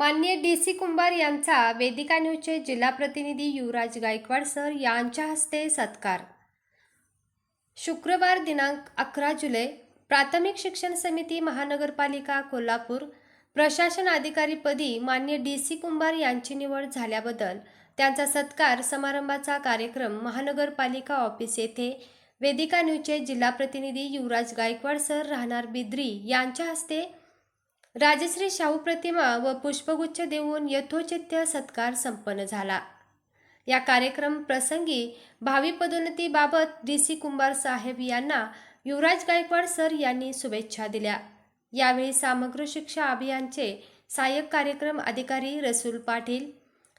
मान्य D C कुंभार यांचा वेदिका न्यूजचे जिल्हा प्रतिनिधी युवराज गायकवाड सर यांच्या हस्ते सत्कार. शुक्रवार दिनांक अकरा जुलै प्राथमिक शिक्षण समिती महानगरपालिका कोल्हापूर प्रशासन अधिकारीपदी मान्य डी सी कुंभार यांची निवड झाल्याबद्दल त्यांचा सत्कार समारंभाचा कार्यक्रम महानगरपालिका ऑफिस येथे वेदिका न्यूजचे जिल्हा प्रतिनिधी युवराज गायकवाड सर राहणार बिद्री यांच्या हस्ते राजश्री शाहू प्रतिमा व पुष्पगुच्छ देऊन यथोचित्य सत्कार संपन्न झाला. या कार्यक्रम प्रसंगी भावी पदोन्नतीबाबत डी सी कुंभार साहेब यांना युवराज गायकवाड सर यांनी शुभेच्छा दिल्या. यावेळी समग्र शिक्षा अभियानचे सहाय्यक कार्यक्रम अधिकारी रसूल पाटील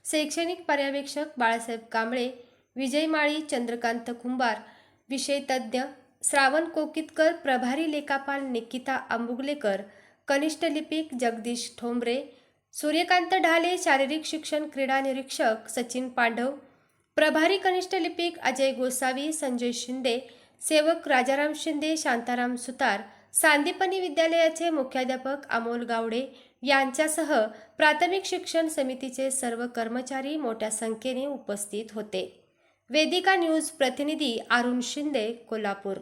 शैक्षणिक पर्यवेक्षक बाळासाहेब कांबळे विजय माळी चंद्रकांत कुंभार विषय तज्ज्ञ श्रावण कोकितकर प्रभारी लेखापाल निकिता आंबुगलेकर कनिष्ठ लिपिक जगदीश ठोंबरे सूर्यकांत ढाले शारीरिक शिक्षण क्रीडा निरीक्षक सचिन पांडव प्रभारी कनिष्ठ लिपिक अजय गोसावी संजय शिंदे सेवक राजाराम शिंदे शांताराम सुतार सांदीपनी विद्यालयाचे मुख्याध्यापक अमोल गावडे यांच्यासह प्राथमिक शिक्षण समितीचे सर्व कर्मचारी मोठ्या संख्येने उपस्थित होते. वेदिका न्यूज प्रतिनिधी अरुण शिंदे कोल्हापूर.